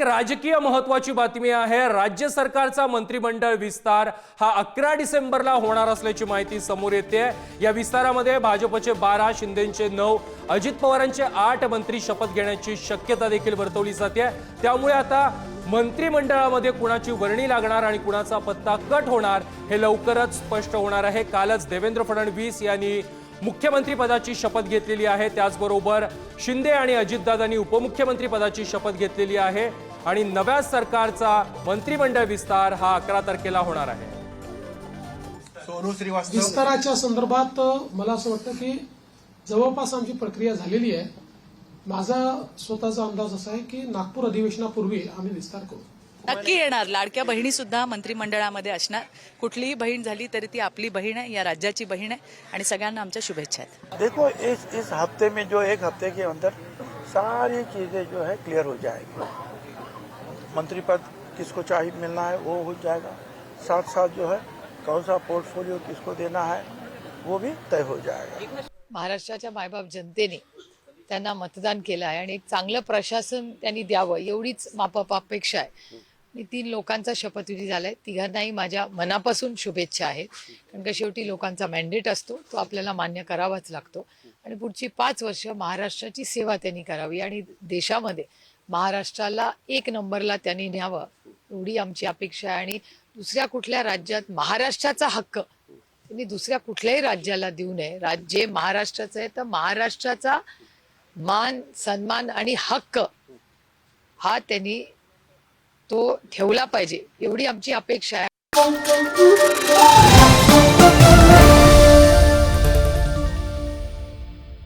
एक राजकीय महत्वाची बातमी आहे. राज्य सरकारचा मंत्रिमंडळ विस्तार हा अकरा डिसेंबरला होणार असल्याची माहिती समोर येते या विस्तारामध्ये भाजपचे बारा शिंदेचे नऊ अजित पवारांचे आठ मंत्री शपथ घेण्याची शक्यता देखील वर्तवली जाते त्यामुळे आता मंत्रिमंडळामध्ये कुणाची वर्णी लागणार आणि कुणाचा पत्ता कट होणार हे लवकरच स्पष्ट होणार आहे. कालच देवेंद्र फडणवीस यांनी मुख्यमंत्री पदाची शपथ घेतलेली आहे. त्याचबरोबर शिंदे आणि अजितदादांनी उपमुख्यमंत्री पदाची शपथ घेतलेली आहे. आणि नव्या सरकारचा मंत्रिमंडळ विस्तार हा अकरा तारखेला होणार आहे. सोनू श्रीवास्तव. विस्ताराच्या संदर्भात मला असं वाटतं की जवळपास आमची प्रक्रिया झालेली आहे. माझा स्वतःचा अंदाज असा आहे की नागपूर अधिवेशनापूर्वी आम्ही विस्तार करू. नक्की येणार. लाडक्या बहिणी सुद्धा मंत्रिमंडळामध्ये असणार. कुठलीही बहीण झाली तरी ती आपली बहीण आहे या राज्याची बहीण आहे. आणि सगळ्यांना आमच्या शुभेच्छा आहेत. देखो इस इस हफ्ते में जो एक हफ्ते के अंदर सारी चीजें जो है क्लियर हो जाएगी। मंत्री पद किसको चाहिए मिलना है वो हो जाएगा। साथ साथ जो है कौन सा पोर्टफोलियो किसको देना है वो भी तय हो जाएगा। महाराष्ट्राच्या मायबाप जनतेने त्यांना मतदान केलं आहे आणि एक चांगलं प्रशासन त्यांनी द्यावं एवढीच मापाप अपेक्षा आहे. मी तीन लोकांचा शपथविधी झालाय. तिघांनाही माझ्या मनापासून शुभेच्छा आहेत. कारण का शेवटी लोकांचा मॅन्डेट असतो तो आपल्याला मान्य करावाच लागतो. आणि पुढची पाच वर्ष महाराष्ट्राची सेवा त्यांनी करावी आणि देशामध्ये महाराष्ट्राला एक नंबरला त्यांनी न्यावं एवढी आमची अपेक्षा आहे. आणि दुसऱ्या कुठल्या राज्यात महाराष्ट्राचा हक्क त्यांनी दुसऱ्या कुठल्याही राज्याला देऊ नये. राज्य महाराष्ट्राचं आहे तर महाराष्ट्राचा मान सन्मान आणि हक्क हा त्यांनी तो ठेवला पाहिजे एवढी आमची अपेक्षा आहे.